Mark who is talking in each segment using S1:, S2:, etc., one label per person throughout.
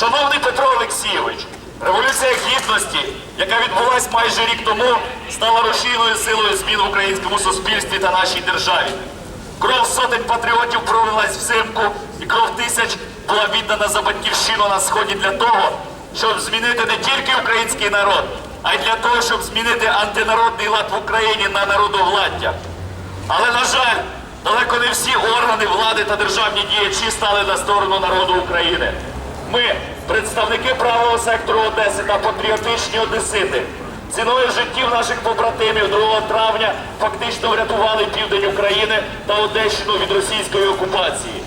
S1: Шановний Петро Олексійович, Революція Гідності, яка відбулась майже рік тому, стала рушійною силою змін в українському суспільстві та нашій державі. Кров сотень патріотів пролилась взимку, і кров тисяч була віддана за батьківщину на сході для того, щоб змінити не тільки український народ, а й для того, щоб змінити антинародний лад в Україні на народовладдя. Але, на жаль, далеко не всі органи влади та державні діячі стали на сторону народу України. Ми, представники правого сектору Одеси та патріотичні одесити, ціною життів наших побратимів 2 травня фактично врятували південь України та Одещину від російської окупації.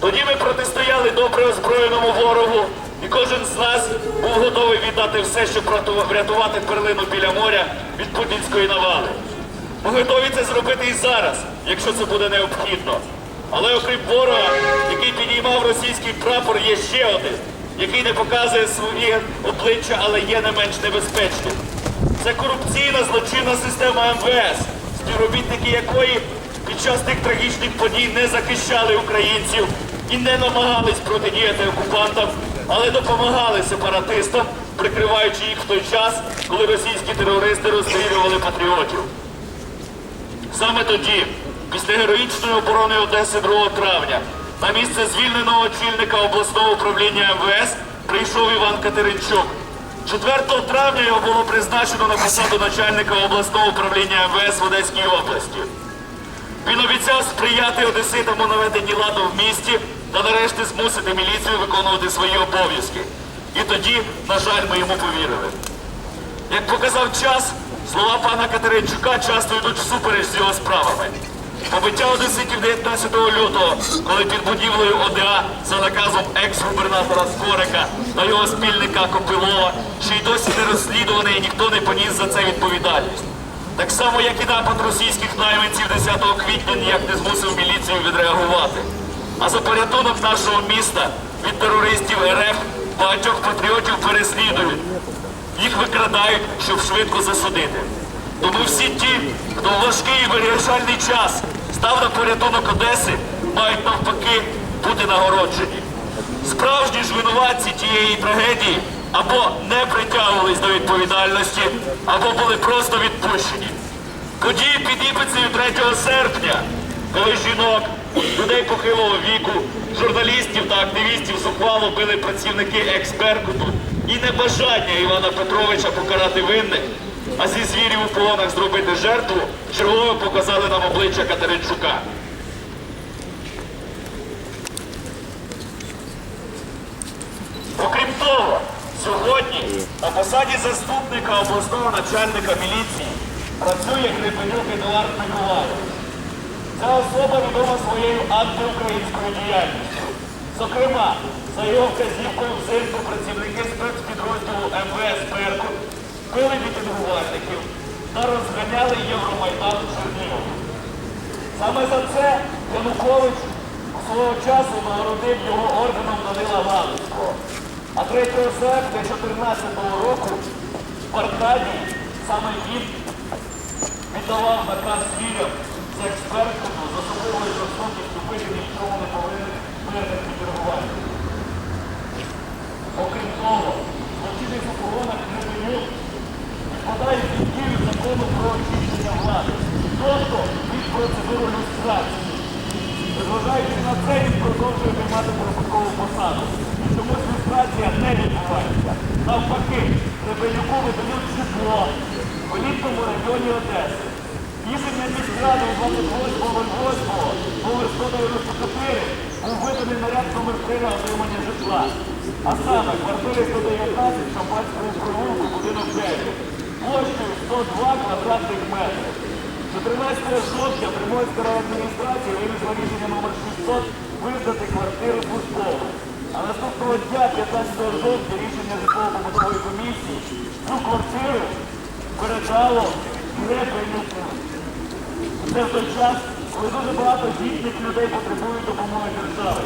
S1: Тоді ми протистояли добре озброєному ворогу, і кожен з нас був готовий віддати все, щоб врятувати перлину біля моря від путінської навали. Ми готові це зробити і зараз, якщо це буде необхідно. Але окрім ворога, який підіймав російський прапор, є ще один, який не показує своє обличчя, але є не менш небезпечним. Це корупційна злочинна система МВС, співробітники якої під час тих трагічних подій не захищали українців і не намагались протидіяти окупантам, але допомагали сепаратистам, прикриваючи їх в той час, коли російські терористи розстрілювали патріотів. Саме тоді, після героїчної оборони Одеси 2 травня, на місце звільненого очільника обласного управління МВС прийшов Іван Катеринчук. 4 травня його було призначено на посаду начальника обласного управління МВС в Одеській області. Він обіцяв сприяти одеситам у наведенні ладу в місті та нарешті змусити міліцію виконувати свої обов'язки. І тоді, на жаль, ми йому повірили. Як показав час, слова пана Катеринчука часто йдуть всупереч з його справами. Побиття одеситів 19 лютого, коли під будівлею ОДА за наказом екс-губернатора Скорика та його спільника Копилова ще й досі не розслідуваний і ніхто не поніс за це відповідальність. Так само, як і напад російських найманців 10 квітня ніяк не змусив міліцію відреагувати. А за порятунок нашого міста від терористів РФ багатьох патріотів переслідують. Їх викрадають, щоб швидко засудити. Тому всі ті, хто в важкий і вирішальний час став на порятунок Одеси, мають навпаки бути нагороджені. Справжні ж винуватці тієї трагедії або не притягувались до відповідальності, або були просто відпущені. Події під Іпицею 3 серпня, коли жінок, людей похилого віку, журналістів та активістів зухвало били працівники експеркуту і небажання Івана Петровича покарати винних, а зі звірів у полонах зробити жертву, чергово показали нам обличчя Катеринчука. Окрім того, сьогодні на посаді заступника обласного начальника міліції працює Грибенюк Едуард Миколаївич. Ця особа відома своєю антиукраїнською діяльністю. Зокрема, за його вказівкою взимку працівники спецпідрозділу МВС «Беркут» били мітингувальників та розганяли Євромайдан в Чернігові. Саме за це Янукович свого часу нагородив його орденом Данила Галицького. А 3 серпня 2014 року в Аркадії саме він віддавав наказ звірям з експертом з особливою жорстокістю бити ні в чому не повинних мирних підіргувальників. Окрім того, злочинний в охоронах Кривенюк підпадає під дію закону про очищення влади, тобто від процедури люстрації. Незважаючи на це, він продовжує займати прибуткову посаду. Чомусь люстрація не відбувається. Навпаки, Гребенюку видають житло в елітному районі Одеси. Рішення міськради у 28.08 номер 194 був виданий наряд номер 3 на отримання житла. А саме квартири 119 Шампанського провулку, будинок 9, площею 102 квадратних метрів. 14 жовтня Приморська райадміністрація винесла рішення номер 600 визнати квартиру службовою. А наступного дня, 15 жовтня, рішення житлово-побутової комісії цю квартиру передало Гребенюку. Це в той час, коли дуже багато дітних людей потребують допомоги держави.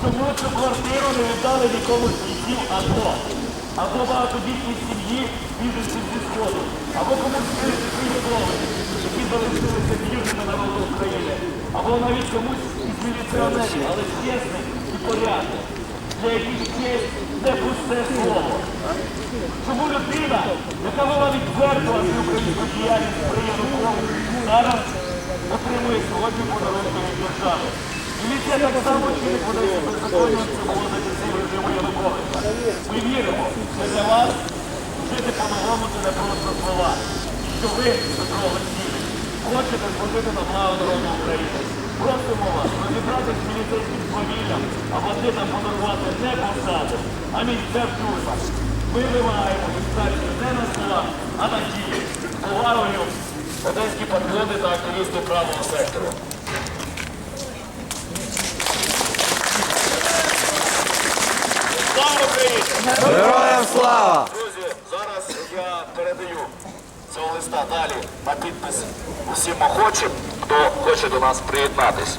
S1: Чому цю квартиру не віддали нікому з бійців АТО? Або багатодітній сім'ї біженців зі Сходу, або комусь з які залишилися вірними народу України, або навіть комусь із міліціонерів, але чесних і порядних. для яких честь це пусте слово. Чому людина, яка вела відверто українську діяльність при Януковичу, зараз отримує сьогодні подарунки від держави? Міліція так само чинить подається беззаконня, це за часів режиму Януковича. Ми віримо, що для вас жити по-новому це не просто слова. Що ви, Петро Олексійович, хочете зложити на благо народу України. Просимо вас розібратися з міліцейським свавіллям, а бандитам подарувати не посаду, а місце в тюрмах. Ми вимагаємо відстачі не на словах, а на дії. Повагою, одеські патріоти та активісти правого сектору.
S2: Героям слава!
S1: Друзі, зараз я передаю цього листа далі на підпис усім охочим, хто хоче до нас приєднатись.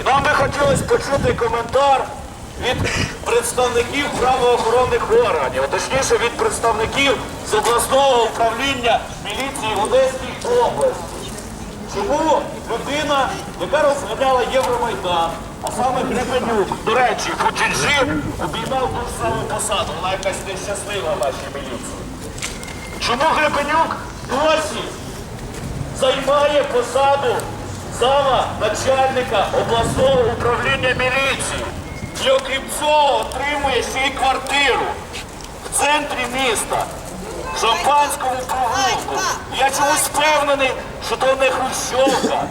S1: І нам би хотілося почути коментар від представників правоохоронних органів, точніше від представників з обласного управління міліції в Одеській області. Чому людина, яка розганяла Євромайдан, а саме Гребенюк, до речі, Путінжи обіймав ту ж саму посаду, вона якась нещаслива в нашій міліції. Чому Гребенюк досі займає посаду зама начальника обласного управління міліції? І окрім цього отримує ще й квартиру в центрі міста, в Шампанському провулку. Я чомусь впевнений, що то не хрущовка,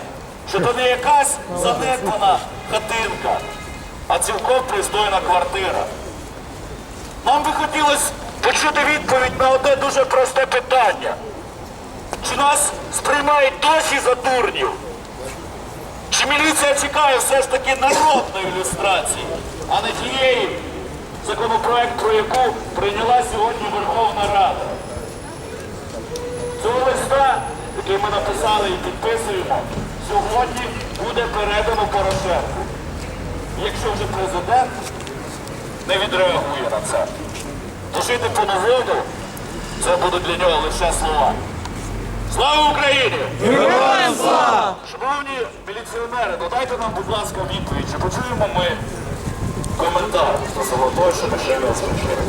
S1: що то не якась занедбана хатинка, а цілком пристойна квартира. Нам би хотілося почути відповідь на одне дуже просте питання. Чи нас сприймають досі за дурнів? Чи міліція чекає все ж таки народної ілюстрації, а не тієї, законопроект про яку прийняла сьогодні Верховна Рада? Цього листа, який ми написали і підписуємо, сьогодні буде передано Порошенку. Якщо вже президент не відреагує на це, то жити по-новому це будуть для нього лише слова. Слава Україні!
S2: Героям слава!
S1: Шановні міліціонери, додайте нам, будь ласка, відповідь, чи почуємо ми коментар стосовно того, що ми ще не озвучили.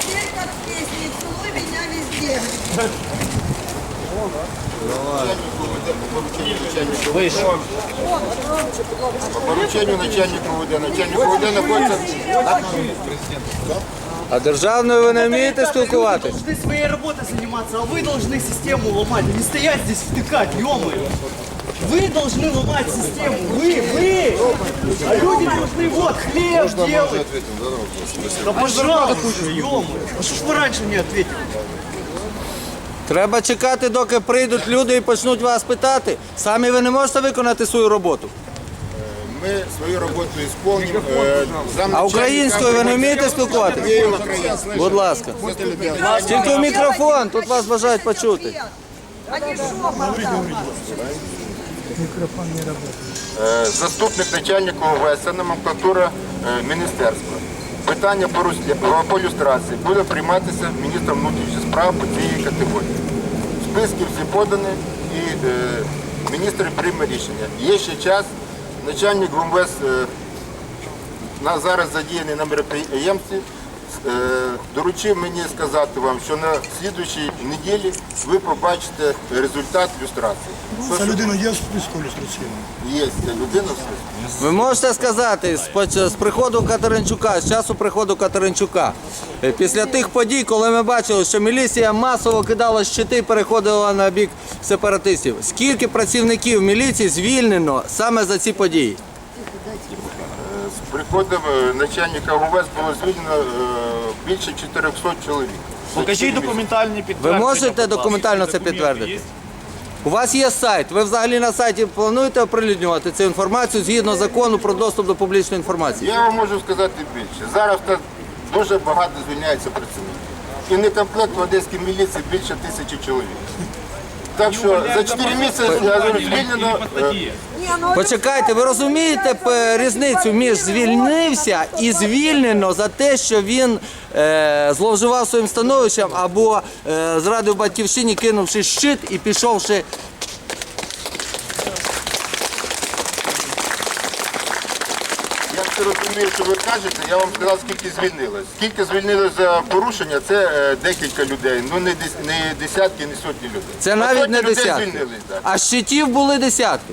S3: Теперь как в песне «Целуй меня везде».
S4: По поручению начальника УВД. Начальник УВД находится...
S2: А державною ви не вмієте спілкуватись?
S5: должны своей работой заниматься, а вы должны систему ломать, не стоять здесь втыкать, ё Вы должны ломать систему, вы, вы! А люди должны вот хлеб делать. Да пожалуйста, ё А что ж вы раньше не ответили?
S2: Треба чекати, доки прийдуть люди і почнуть вас питати. Самі ви не можете виконати свою роботу.
S4: Мы свою работу исполним. Э,
S2: А українською ви не вмієте
S4: українською.
S2: Будь ласка. Тільки в мікрофон, тут вас бажають почути.
S3: Они шо, морда?
S4: Е, Заступник начальника ОВС, номенклатура е, міністерства. Питання по люстрації буде прийматися міністром внутрішніх справ по цієї категорії. Списки всі подані і е, міністр прийме рішення. Є ще час. Начальник ГУМВС е, зараз задіяний на мероприємстві. Е, Доручив мені сказати вам, що на слідуючій неділі ви побачите результат люстрації.
S6: Ця людина є в списку ілюстраційному?
S4: Є ця людина в списку.
S2: Ви можете сказати з поч- з приходу Катеринчука, з часу приходу Катеринчука, е, після тих подій, коли ми бачили, що міліція масово кидала щити і переходила на бік сепаратистів, скільки працівників міліції звільнено саме за ці події?
S4: З приходом е, начальника ГУВС було звільнено е, більше 400 чоловік.
S5: Покажіть документальні
S2: Ви можете документально це підтвердити? У вас є сайт. Ви взагалі на сайті плануєте оприлюднювати цю інформацію згідно закону про доступ до публічної інформації?
S4: Я вам можу сказати більше. Зараз так дуже багато звільняється працівників. І некомплект в одеській міліції більше тисячі чоловік. Так що за 4 місяці звільнено е,
S3: ну
S2: Почекайте, ви розумієте різницю між звільнився і звільнено за те, що він е, зловживав своїм становищем або е, зрадив батьківщині, кинувши щит і пішовши.
S4: Розумію, що ви кажете. Я вам сказав, скільки звільнилось. Скільки звільнилось за порушення, це е, декілька людей. Ну не, дес- не десятки, не сотні людей.
S2: Це
S4: А
S2: навіть
S4: сотні
S2: не
S4: людей
S2: десятки.
S4: звільнились, так.
S2: А щитів були десятки.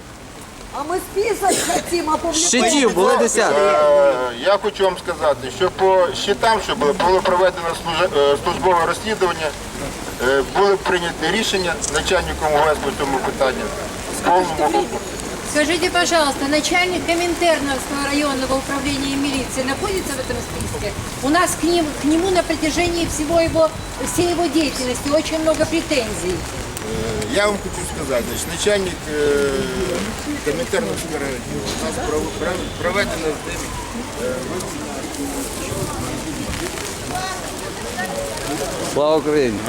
S3: А мы список хотим, а
S2: Щитів були десятки.
S4: Е, Я хочу вам сказати, що по щитам, що було, було проведено служа- е, службове розслідування, е, були прийняті рішення начальником ОВС по цьому питанню в повному обсязі.
S7: Скажите, пожалуйста, начальник Коминтерновского районного управления милиции находится в этом списке? У нас к, ним, к нему на протяжении всего его, всей его деятельности очень много претензий.
S4: Я вам хочу сказати, значить, начальник е, Комінтерновського району у нас пров- пров- проведено з ним
S2: Слава Україні!